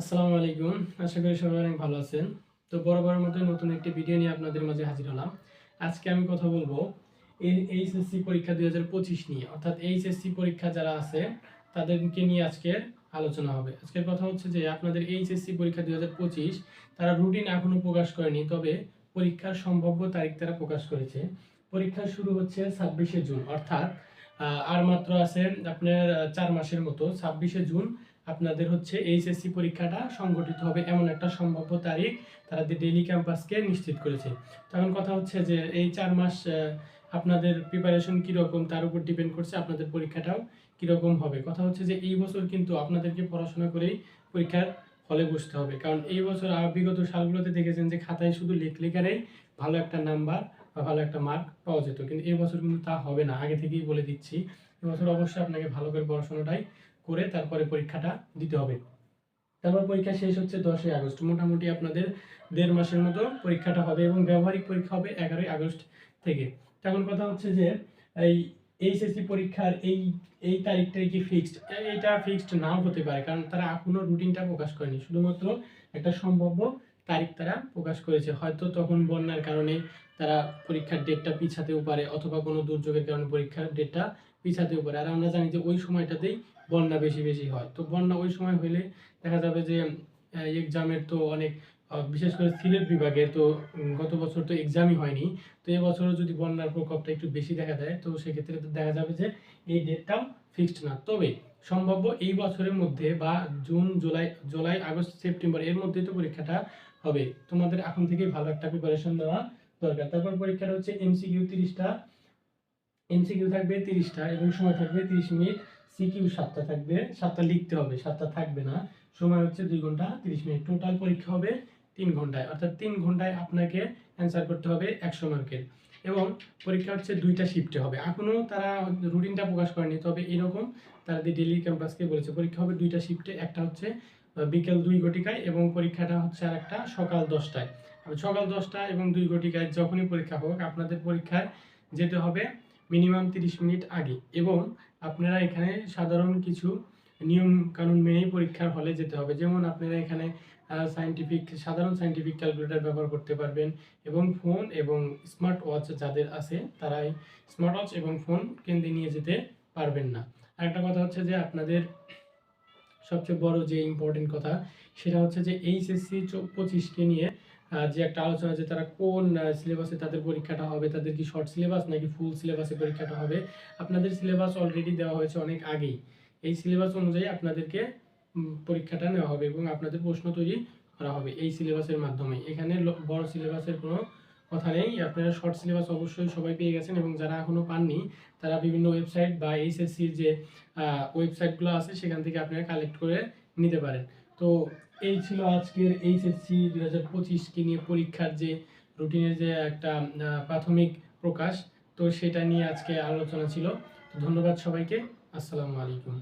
আসসালামু আলাইকুম। আশা করি সবাই অনেক ভালো আছেন। তো বরাবরের মতো নতুন একটি ভিডিও নিয়ে আপনাদের মাঝে হাজির হলাম। আজকে আমি কথা বলব এই এইচএসসি পরীক্ষা দুই হাজার পঁচিশ নিয়ে। অর্থাৎ এইচএসসি পরীক্ষা যারা আছে, তাদেরকে নিয়ে আজকের আলোচনা হবে। আজকের কথা হচ্ছে যে, আপনাদের এইচএসসি পরীক্ষা দুই হাজার পঁচিশ, তারা রুটিন এখনও প্রকাশ করেনি, তবে পরীক্ষার সম্ভাব্য তারিখ তারা প্রকাশ করেছে। পরীক্ষা শুরু হচ্ছে ছাব্বিশে জুন, অর্থাৎ আর মাত্র আছে আপনার চার মাসের মতো, ছাব্বিশে জুন। আপনাদের হচ্ছে এইচএসসি পরীক্ষাটা সংগঠিত হবে এমন একটা সম্ভাব্য তারিখ তারা ডেইলি ক্যাম্পাসকে নিশ্চিত করেছে। তখন কথা হচ্ছে যে এই চার মাস আপনাদের প্রিপারেশন কীরকম, তার উপর ডিপেন্ড করছে আপনাদের পরীক্ষাটাও কীরকম হবে। কথা হচ্ছে যে এই বছর কিন্তু আপনাদেরকে পড়াশোনা করেই পরীক্ষার হলে বসতে হবে। কারণ এই বছর বিগত সালগুলোতে দেখেছেন যে খাতায় শুধু লেখলেখারেই ভালো একটা নাম্বার ভালো একটা মার্ক পাওয়া যেত। কিন্তু এবছর কিন্তু তা হবে না। আগে থেকেই বলে দিচ্ছি এবছর অবশ্যই আপনাকে ভালো করে পড়াশোনাটাই করে তারপরে পরীক্ষাটা দিতে হবে। তারপর পরীক্ষা শেষ হচ্ছে দশই আগস্ট। মোটামুটি আপনাদের দেড় মাসের মতো পরীক্ষাটা হবে এবং ব্যবহারিক পরীক্ষা হবে এগারোই আগস্ট থেকে। তখন কথা হচ্ছে যে, এই এইচএসসি পরীক্ষার এই এই তারিখটাই কি ফিক্সড এটা ফিক্সড নাও হতে পারে, কারণ তারা এখনও রুটিনটা প্রকাশ করেনি। শুধুমাত্র একটা সম্ভাব্য তারিখ তারা প্রকাশ করেছে। হয়তো তখন বন্যার কারণে তারা পরীক্ষার ডেটটা পিছাতেও পারে, অথবা কোনো দুর্যোগের কারণে পরীক্ষার ডেটটা পিছাতেও পারে। আর আমরা জানি যে ওই সময়টাতেই বন্যা বেশি বেশি হয়। তো বন্যা ওই সময় হলে দেখা যাবে যে এক্সামের তো অনেক বিশেষ করে সিলেট বিভাগে, তো গত বছর তো এক্সামই হয়নি। তো এবছরও যদি বন্যার প্রকোপটা একটু বেশি দেখা দেয়, তো সেক্ষেত্রে দেখা যাবে যে এই ডেটটাও ফিক্সড না। তবে সম্ভাব্য এই বছরের মধ্যে বা June, July July, August, September, এর মধ্যে তো পরীক্ষাটা হবে। তোমাদের এখন থেকেই ভালো একটা প্রিপারেশন নেওয়া দরকার। তারপর পরীক্ষাটা হচ্ছে এমসিকিউ তিরিশটা। এমসিকিউ থাকবে তিরিশটা এবং সময় থাকবে তিরিশ মিনিট। সিকিউ সাতটা থাকবে। সাতটা লিখতে হবে, সাতটা থাকবে না। সময় হচ্ছে দুই ঘণ্টা তিরিশ মিনিট। টোটাল পরীক্ষা হবে তিন ঘন্টায়, অর্থাৎ তিন ঘন্টায় আপনাকে অ্যান্সার করতে হবে একশো মার্কের এবং পরীক্ষা হচ্ছে দুইটা শিফটে হবে। এখনও তারা রুটিনটা প্রকাশ করেনি, তবে এরকম তারা ডেলি ক্যাম্পাসকে বলেছে, পরীক্ষা হবে দুইটা শিফটে একটা হচ্ছে বিকেল দুই ঘটিকায় এবং পরীক্ষাটা হচ্ছে আর একটা সকাল দশটায়। সকাল দশটা এবং দুই ঘটিকায় যখনই পরীক্ষা হোক, আপনাদের পরীক্ষায় যেতে হবে মিনিমাম তিরিশ মিনিট আগে। এবং আপনারা এখানে সাধারণ কিছু নিয়ম কানুন মেনেই পরীক্ষার হলে যেতে হবে। যেমন আপনারা এখানে সায়েন্টিফিক সাধারণ সায়েন্টিফিক ক্যালকুলেটর ব্যবহার করতে পারবেন এবং ফোন এবং স্মার্ট ওয়াচ যাদের আছে, তারাই স্মার্ট ওয়াচ এবং ফোন কেন্দ্রে নিয়ে যেতে পারবেন না। আরেকটা কথা হচ্ছে যে আপনাদের সবচেয়ে বড় যে ইম্পর্টেন্ট কথা, সেটা হচ্ছে যে এইচএসসি পঁচিশকে নিয়ে যে একটা আলোচনা যে তারা কোন সিলেবাসে তাদের পরীক্ষাটা হবে, তাদের কি শর্ট সিলেবাস নাকি ফুল সিলেবাসে পরীক্ষাটা হবে, আপনাদের সিলেবাস অলরেডি দেওয়া হয়েছে অনেক আগেই। এই সিলেবাস অনুযায়ী আপনাদেরকে পরীক্ষাটা নেওয়া হবে এবং আপনাদের প্রশ্ন তৈরি করা হবে এই সিলেবাসের মাধ্যমে। এখানে বড় সিলেবাসের কোনো কথা নেই। আপনারা শর্ট সিলেবাস অবশ্যই সবাই পেয়ে গেছেন এবং যারা এখনও পাননি, তারা বিভিন্ন ওয়েবসাইট বা এইচএসসির যে ওয়েবসাইটগুলো আছে, সেখান থেকে আপনারা কালেক্ট করে নিতে পারেন। তো এই ছিল আজকের এইচএসসি দু হাজার পঁচিশকে নিয়ে পরীক্ষার যে রুটিনের যে একটা প্রাথমিক প্রকাশ। তো সেটা নিয়ে আজকে আলোচনা ছিল। ধন্যবাদ সবাইকে। আসসালামু আলাইকুম।